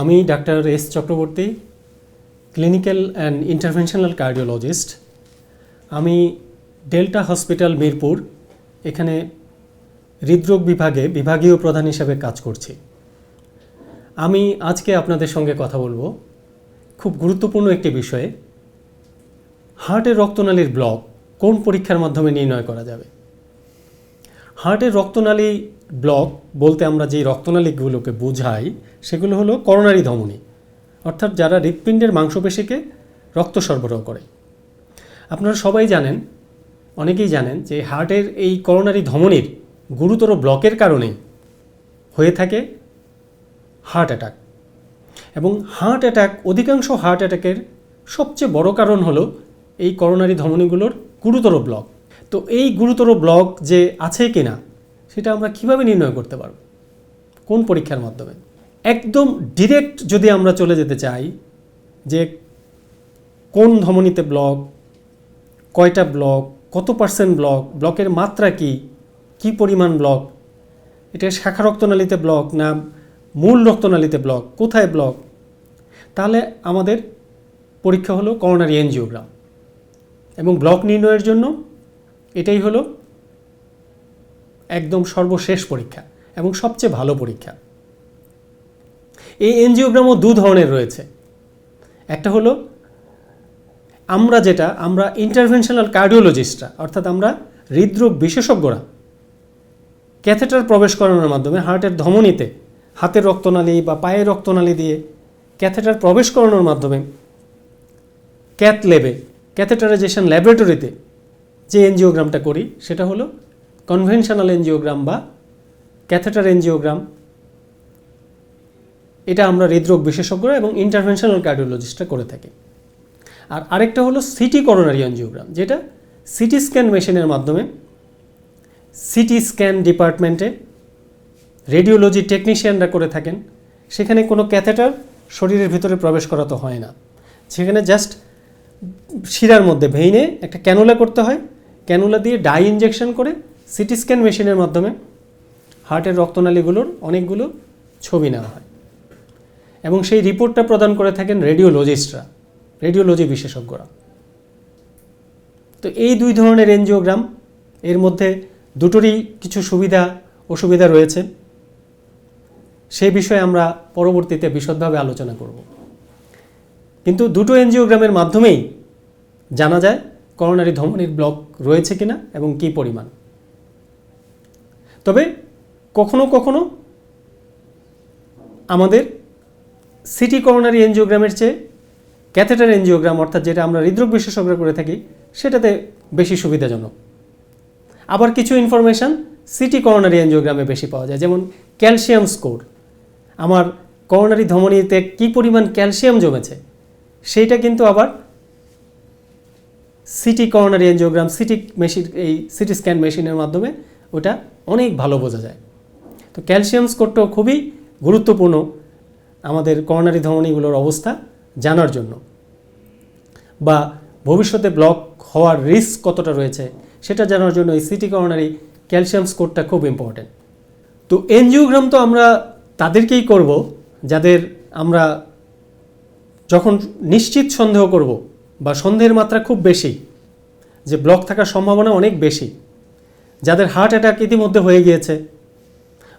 আমি doctor S Chakraborty clinical and interventional cardiologist আমি Delta hospital Mirpur, এখানে হৃদরোগ বিভাগে বিভাগীয় প্রধান হিসেবে কাজ করছি। আমি আজকে আপনাদের সঙ্গে কথা বলব খুব গুরুত্বপূর্ণ একটি বিষয়ে, হার্টের রক্তনালীর ব্লক কোন পরীক্ষার মাধ্যমে নির্ণয় করা যাবে? হার্টের রক্তনালী ব্লক বলতে আমরা যে রক্তনালীগুলোকে বোঝাই, সেগুলো হলো করোনারি ধমনী, অর্থাৎ যারা হৃৎপিণ্ডের মাংসপেশিকে রক্ত সরবরাহ করে। আপনারা সবাই জানেন, অনেকেই জানেন যে হার্টের এই করোনারি ধমনীর গুরুতর ব্লকের কারণে হয়ে থাকে হার্ট অ্যাটাক। এবং হার্ট অ্যাটাক, অধিকাংশ হার্ট অ্যাটাকের সবচেয়ে বড় কারণ হলো এই করোনারি ধমনীগুলোর গুরুতর ব্লক। তো এই গুরুতর ব্লক যে আছে কি না সেটা আমরা কীভাবে নির্ণয় করতে পারব? কোন পরীক্ষার মাধ্যমে? একদম ডিরেক্ট যদি আমরা চলে যেতে চাই যে কোন ধমনীতে ব্লক, কয়টা ব্লক, কত পার্সেন্ট ব্লক, ব্লকের মাত্রা কি কি পরিমাণ ব্লক, এটা শাখা রক্তনালীতে ব্লক না মূল রক্তনালীতে ব্লক, কোথায় ব্লক? তাহলে আমাদের পরীক্ষা হলো করোনারি এনজিওগ্রাম। এবং ব্লক নির্ণয়ের জন্য এটাই হলো একদম সর্বশেষ পরীক্ষা এবং সবচেয়ে ভালো পরীক্ষা। এই এনজিওগ্রামও দু ধরনের রয়েছে। একটা হলো আমরা যেটা, আমরা ইন্টারভেনশনাল কার্ডিওলজিস্টরা অর্থাৎ আমরা হৃদরোগ বিশেষজ্ঞরা ক্যাথেটার প্রবেশ করানোর মাধ্যমে হার্টের ধমনীতে, হাতের রক্তনালী বা পায়ের রক্তনালী দিয়ে ক্যাথেটার প্রবেশ করানোর মাধ্যমে ক্যাথ লেবে ক্যাথেটারাইজেশন ল্যাবরেটরিতে যে এনজিওগ্রামটা করি, সেটা হলো কনভেনশনাল এনজিওগ্রাম বা ক্যাথেটার এনজিওগ্রাম। এটা আমরা হৃদরোগ বিশেষজ্ঞরা এবং ইন্টারভেনশনাল কার্ডিওলজিস্টরা করে থাকি। আর আরেকটা হলো সিটি করোনারি এনজিওগ্রাম যেটা সিটি স্ক্যান মেশিনের মাধ্যমে সিটি স্ক্যান ডিপার্টমেন্টে রেডিওলজি টেকনিশিয়ানরা করে থাকেন। সেখানে কোনো ক্যাথেটার শরীরের ভিতরে প্রবেশ করা তো হয় না। সেখানে জাস্ট শিরার মধ্যে ভেইনে একটা ক্যানোলা করতে হয়। ক্যানুলা দিয়ে ডাই ইঞ্জেকশন করে সিটি স্ক্যান মেশিনের মাধ্যমে হার্টের রক্তনালীগুলোর অনেকগুলো ছবি নেওয়া হয়। এবং সেই রিপোর্টটা প্রদান করে থাকেন রেডিওলজিস্টরা রেডিওলজি বিশেষজ্ঞরা। তো এই দুই ধরনের এনজিওগ্রাম এর মধ্যে দুটোরই কিছু সুবিধা, অসুবিধা রয়েছে। সেই বিষয়ে আমরা পরবর্তীতে বিশদভাবে আলোচনা করব। কিন্তু দুটো এনজিওগ্রামের মাধ্যমেই জানা যায় করোনারি ধমনির ব্লক রয়েছে কিনা এবং কি পরিমাণ? তবে কখনো কখনো আমাদের সিটি করোনারি এনজিওগ্রামের চেয়ে ক্যাথেটার এনজিওগ্রাম, অর্থাৎ যেটা আমরা হৃদরোগ বিশেষজ্ঞরা করে থাকি, সেটাতে বেশি সুবিধাজনক। আবার কিছু ইনফরমেশান সিটি করোনারি এনজিওগ্রামে বেশি পাওয়া যায়, যেমন ক্যালসিয়াম স্কোর। আমার করোনারি ধমনীতে কী পরিমাণ ক্যালসিয়াম জমেছে, সেইটা কিন্তু আবার CT coronary angiogram CT machine এই সিটি স্ক্যান মেশিনের মাধ্যমে ওটা অনেক ভালো বোঝা যায়। তো ক্যালসিয়াম স্কোরটাও খুবই গুরুত্বপূর্ণ আমাদের করোনারি ধমনীগুলোর অবস্থা জানার জন্য। বা ভবিষ্যতে ব্লক হওয়ার রিস্ক কতটা রয়েছে সেটা জানার জন্য এই সিটি করোনারি ক্যালসিয়াম স্কোরটা খুব ইম্পর্টেন্ট তো এনজিওগ্রাম তো আমরা তাদেরকেই করব, যাদের আমরা যখন নিশ্চিত সন্দেহ করব বা সন্দেহের মাত্রা খুব বেশি, যে ব্লক থাকার সম্ভাবনা অনেক বেশি। যাদের হার্ট অ্যাটাক ইতিমধ্যে হয়ে গিয়েছে,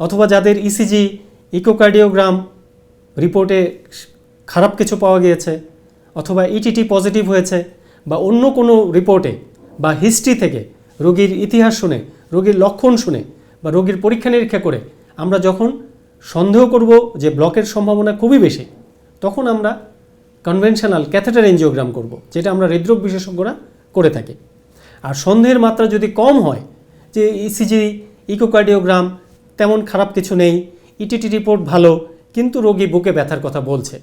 অথবা যাদের E ইসিজি ইকোকার্ডিওগ্রাম রিপোর্টে খারাপ কিছু পাওয়া গিয়েছে, অথবা ইটিটি পজিটিভ হয়েছে, বা অন্য কোনো রিপোর্টে বা হিস্ট্রি থেকে রোগীর ইতিহাস শুনে, রোগীর লক্ষণ শুনে, বা রোগীর পরীক্ষা নিরীক্ষা করে, আমরা যখন সন্দেহ করব যে ব্লকের সম্ভাবনা খুবই বেশি, তখন আমরা কনভেনশনাল ক্যাথেটার এনজিওগ্রাম করব, যেটা আমরা হৃদরোগ বিশেষজ্ঞরা করে থাকি। আর সন্দেহের মাত্রা যদি কম হয়, যে ইসিজি ইকোকার্ডিওগ্রাম তেমন খারাপ কিছু নেই ইটিটি রিপোর্ট ভালো, কিন্তু রোগী বুকে ব্যথার কথা বলছে,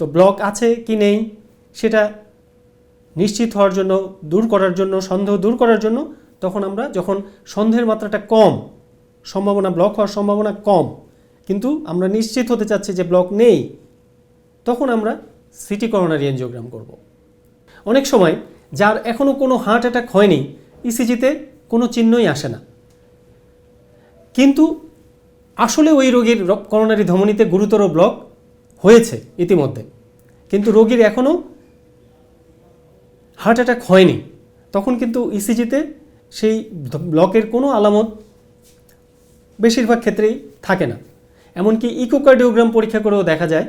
তো ব্লক আছে কি নেই, সেটা নিশ্চিত হওয়ার জন্য, দূর করার জন্য, সন্দেহ দূর করার জন্য, তখন আমরা যখন সন্দেহের মাত্রাটা কম, সম্ভাবনা ব্লক হওয়ার সম্ভাবনা কম, কিন্তু আমরা নিশ্চিত হতে চাচ্ছি যে ব্লক নেই, তখন আমরা সিটি করোনারি এনজিওগ্রাম করব। অনেক সময় যার এখনও কোনো হার্ট অ্যাটাক হয়নি, ইসিজিতে কোনো চিহ্নই আসে না। কিন্তু আসলে ওই রোগীর করোনারি ধমনীতে গুরুতর ব্লক হয়েছে ইতিমধ্যে। কিন্তু রোগীর এখনও হার্ট অ্যাটাক হয়নি। তখন কিন্তু ইসিজিতে সেই ব্লকের কোনো আলামত বেশিরভাগ ক্ষেত্রেই থাকে না। এমনকি ইকোকার্ডিওগ্রাম পরীক্ষা করেও দেখা যায়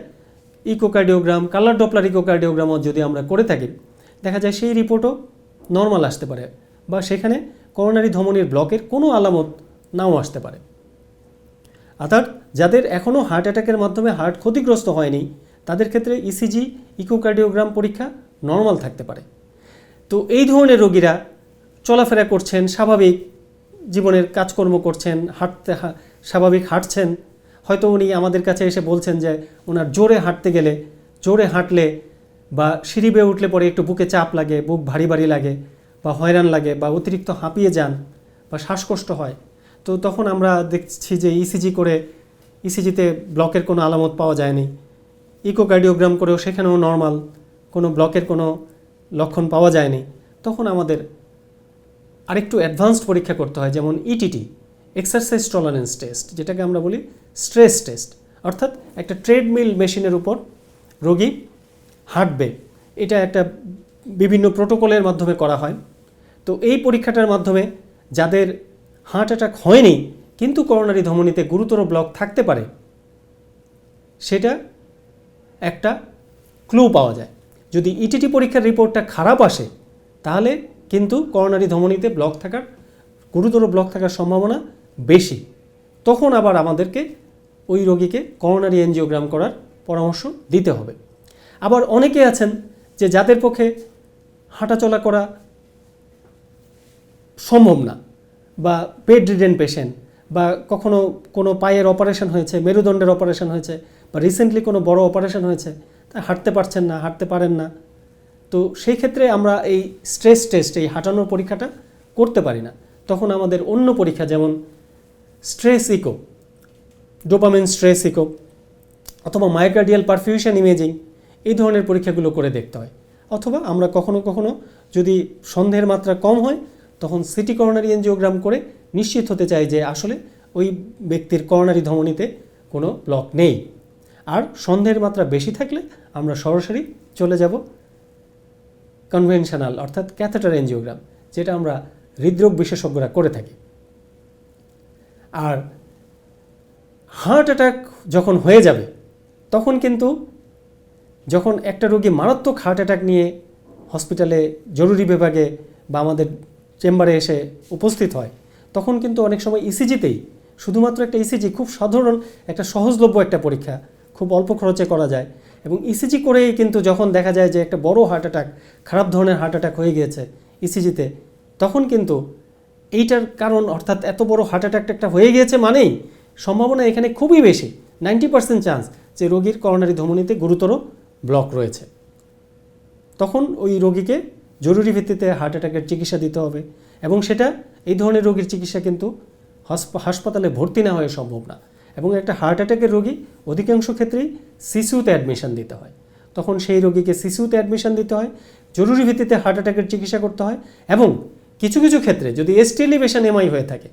ইকোকার্ডিওগ্রাম, কালার ডপলার ইকোকার্ডিওগ্রামও যদি আমরা করে থাকি, দেখা যায় সেই রিপোর্টও নর্মাল আসতে পারে বা সেখানে করোনারি ধমনির ব্লকের কোনো আলামত নাও আসতে পারে। অর্থাৎ যাদের এখনও হার্ট অ্যাটাকের মাধ্যমে হার্ট ক্ষতিগ্রস্ত হয়নি, তাদের ক্ষেত্রে ইসিজি, ইকোকার্ডিওগ্রাম পরীক্ষা নর্মাল থাকতে পারে। তো এই ধরনের রোগীরা চলাফেরা করছেন, স্বাভাবিক জীবনের কাজকর্ম করছেন, হাঁটতে স্বাভাবিক হাঁটছেন হয়তো উনি আমাদের কাছে এসে বলছেন যে ওনার জোরে হাঁটতে গেলে, জোরে হাঁটলে বা সিঁড়ি বেয়ে উঠলে পরে একটু বুকে চাপ লাগে, বুক ভারী ভারী লাগে বা হয়রান লাগে বা অতিরিক্ত হাঁপিয়ে যান বা শ্বাসকষ্ট হয়, তো তখন আমরা দেখছি যে ইসিজি করে ইসিজিতে ব্লকের কোনো আলামত পাওয়া যায়নি। ইকোকার্ডিওগ্রাম করেও সেখানেও নর্মাল কোনো ব্লকের কোনো লক্ষণ পাওয়া যায়নি। তখন আমাদের আরেকটু অ্যাডভান্সড পরীক্ষা করতে হয়, যেমন E ETT exercise tolerance test যেটাকে আমরা বলি স্ট্রেস টেস্ট অর্থাৎ একটা ট্রেডমিল মেশিনের উপর রোগী হাঁটবে। এটা একটা বিভিন্ন প্রোটোকলের মাধ্যমে করা হয়। তো এই পরীক্ষাটার মাধ্যমে যাদের হার্ট অ্যাটাক হয়নি, কিন্তু করোনারি ধমনীতে গুরুতর ব্লক থাকতে পারে, সেটা একটা ক্লু পাওয়া যায়। যদি ইটিটি পরীক্ষার রিপোর্টটা খারাপ আসে, তাহলে কিন্তু করোনারি ধমনীতে ব্লক থাকার, গুরুতর ব্লক থাকার সম্ভাবনা বেশি, তখন আবার আমাদেরকে ওই রোগীকে করোনারি এনজিওগ্রাম করার পরামর্শ দিতে হবে। আবার অনেকে আছেন যে যাদের পক্ষে হাঁটাচলা করা সম্ভব না বা বেড রিডেন পেশেন্ট বা কখনো কোনো পায়ের অপারেশন হয়েছে, মেরুদণ্ডের অপারেশন হয়েছে বা রিসেন্টলি কোনো বড় অপারেশন হয়েছে, তা হাঁটতে পারছেন না, হাঁটতে পারেন না, তো সেই ক্ষেত্রে আমরা এই স্ট্রেস টেস্ট, এই হাঁটানোর পরীক্ষাটা করতে পারি না। তখন আমাদের অন্য পরীক্ষা যেমন stress echo, dopamine stress echo অথবা মাইকার্ডিয়াল পারফিউশন ইমেজিং, এই ধরনের পরীক্ষাগুলো করে দেখতে হয়। অথবা আমরা কখনো কখনো যদি সন্দেহের মাত্রা কম হয়, তখন সিটি করোনারি এনজিওগ্রাম করে নিশ্চিত হতে চাই যে আসলে ওই ব্যক্তির করোনারি ধমনীতে কোনো ব্লক নেই। আর সন্দেহের মাত্রা বেশি থাকলে আমরা সরাসরি চলে যাব কনভেনশনাল অর্থাৎ ক্যাথেটার এনজিওগ্রাম, যেটা আমরা হৃদরোগ বিশেষজ্ঞরা করে থাকি। আর হার্ট অ্যাটাক যখন হয়ে যাবে, তখন কিন্তু যখন একটা রোগী মারাত্মক হার্ট অ্যাটাক নিয়ে হসপিটালে জরুরি বিভাগে বা আমাদের চেম্বারে এসে উপস্থিত হয়, তখন কিন্তু অনেক সময় ইসিজিতেই শুধুমাত্র একটা ইসিজি খুব সাধারণ একটা সহজলভ্য একটা পরীক্ষা, খুব অল্প খরচে করা যায় এবং ইসিজি করেই কিন্তু যখন দেখা যায় যে একটা বড় হার্ট অ্যাটাক খারাপ ধরনের হার্ট অ্যাটাক হয়ে গিয়েছে ইসিজিতে তখন কিন্তু এইটার কারণ অর্থাৎ এত বড় হার্ট অ্যাটাক একটা হয়ে গিয়েছে মানেই সম্ভাবনা এখানে খুবই বেশি। নাইনটি পার্সেন্ট চান্স যে রোগীর করোনারি ধমনীতে গুরুতর ব্লক রয়েছে। তখন ওই রোগীকে জরুরি ভিত্তিতে হার্ট অ্যাটাকের চিকিৎসা দিতে হবে এবং সেটা এই ধরনের রোগীর চিকিৎসা কিন্তু হাসপাতালে ভর্তি না হয়ে সম্ভব না। এবং একটা হার্ট অ্যাটাকের রোগী অধিকাংশ ক্ষেত্রেই সিসুতে অ্যাডমিশন দিতে হয়। তখন সেই রোগীকে সিসুতে অ্যাডমিশন দিতে হয়, জরুরি ভিত্তিতে হার্ট অ্যাটাকের চিকিৎসা করতে হয় এবং কিছু কিছু ক্ষেত্রে যদি এস্টেলিভেশন এমআই হয়ে থাকে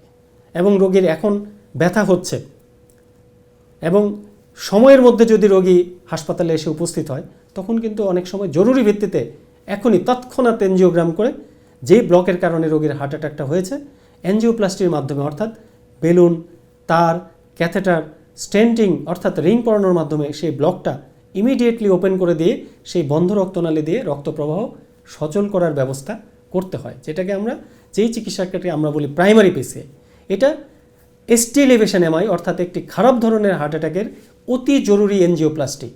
এবং রোগীর এখন ব্যথা হচ্ছে এবং সময়ের মধ্যে যদি রোগী হাসপাতালে এসে উপস্থিত হয়, তখন কিন্তু অনেক সময় জরুরি ভিত্তিতে এখনই তৎক্ষণাৎ এনজিওগ্রাম করে যেই ব্লকের কারণে রোগীর হার্ট অ্যাটাকটা হয়েছে এনজিওপ্লাস্টির মাধ্যমে, অর্থাৎ বেলুন, তার ক্যাথেটার স্টেন্টিং অর্থাৎ রিং পরানোর মাধ্যমে সেই ব্লকটা ইমিডিয়েটলি ওপেন করে দিয়ে সেই বন্ধ রক্তনালী দিয়ে রক্ত প্রবাহ সচল করার ব্যবস্থা করতে হয়, যেটাকে আমরা যেই চিকিৎসাকে আমরা বলি প্রাইমারি পেসে এটা এসটি এলিভেশন এমআই অর্থাৎ একটি খারাপ ধরনের হার্ট অ্যাটাকের অতি জরুরি এনজিওপ্লাস্টি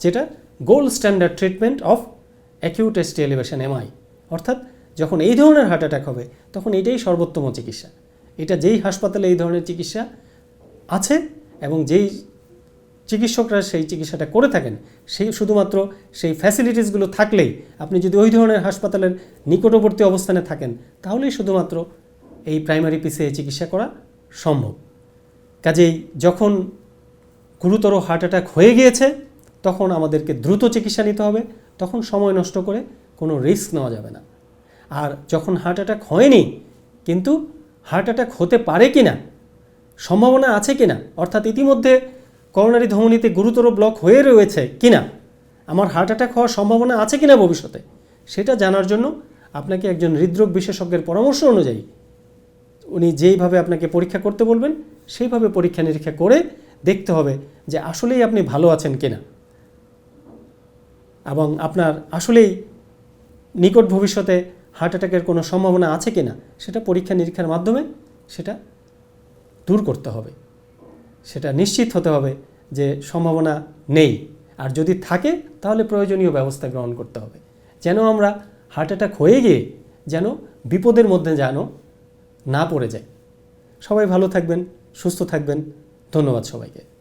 যেটা gold standard treatment of acute ST elevation MI অর্থাৎ যখন এই ধরনের হার্ট অ্যাটাক হবে, তখন এটাই সর্বোত্তম চিকিৎসা। এটা যেই হাসপাতালে এই ধরনের চিকিৎসা আছে এবং যেই চিকিৎসকরা সেই চিকিৎসাটা করে থাকেন। সেই শুধুমাত্র সেই ফ্যাসিলিটিসগুলো থাকলেই আপনি যদি ওই ধরনের হাসপাতালের নিকটবর্তী অবস্থানে থাকেন, তাহলেই শুধুমাত্র এই প্রাইমারি পিসে চিকিৎসা করা সম্ভব। কাজেই যখন গুরুতর হার্ট অ্যাটাক হয়ে গিয়েছে, তখন আমাদেরকে দ্রুত চিকিৎসা নিতে হবে, তখন সময় নষ্ট করে কোনো রিস্ক নেওয়া যাবে না। আর যখন হার্ট অ্যাটাক হয়নি, কিন্তু হার্ট অ্যাটাক হতে পারে কি না সম্ভাবনা আছে কি না অর্থাৎ ইতিমধ্যে করোনারি ধমনীতে গুরুতর ব্লক হয়ে রয়েছে কিনা? আমার হার্ট অ্যাটাক হওয়ার সম্ভাবনা আছে কিনা ভবিষ্যতে? সেটা জানার জন্য আপনাকে একজন হৃদরোগ বিশেষজ্ঞের পরামর্শ অনুযায়ী উনি যেইভাবে আপনাকে পরীক্ষা করতে বলবেন, সেইভাবে পরীক্ষা নিরীক্ষা করে দেখতে হবে যে আসলেই আপনি ভালো আছেন কিনা। এবং আপনার আসলেই নিকট ভবিষ্যতে হার্ট অ্যাটাকের কোনো সম্ভাবনা আছে কিনা, সেটা পরীক্ষা নিরীক্ষার মাধ্যমে সেটা দূর করতে হবে। সেটা নিশ্চিত হতে হবে যে সম্ভাবনা নেই। আর যদি থাকে, তাহলে প্রয়োজনীয় ব্যবস্থা গ্রহণ করতে হবে। যেন আমরা হার্ট অ্যাটাক হয়ে গিয়ে যেন বিপদের মধ্যে যেন না পড়ে যায় সবাই ভালো থাকবেন, সুস্থ থাকবেন। ধন্যবাদ সবাইকে।